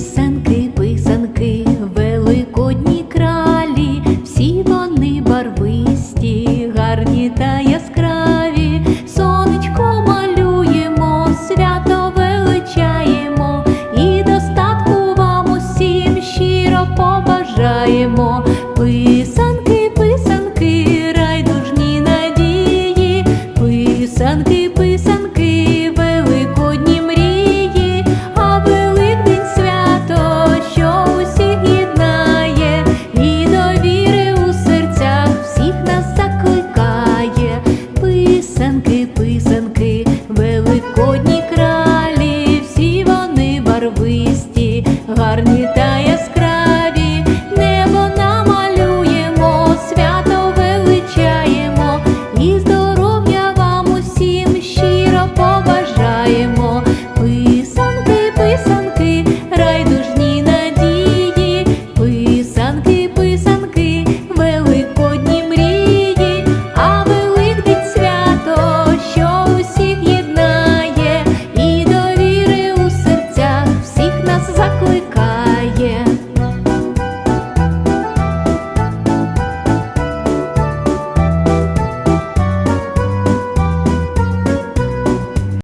писанки, писанки, великодні кралі, всі вони барвисті, гарні та яскраві, сонечко малюємо, свято величаємо. І достатку вам усім щиро побажаємо. Писанки яскраві, небо намалюємо, свято величаємо, і здоров'я вам усім щиро побажаємо. Писанки, писанки, райдужні надії, писанки, писанки, великодні мрії, а великдень свято, що усіх єднає, і довіри у серцях всіх нас закликає.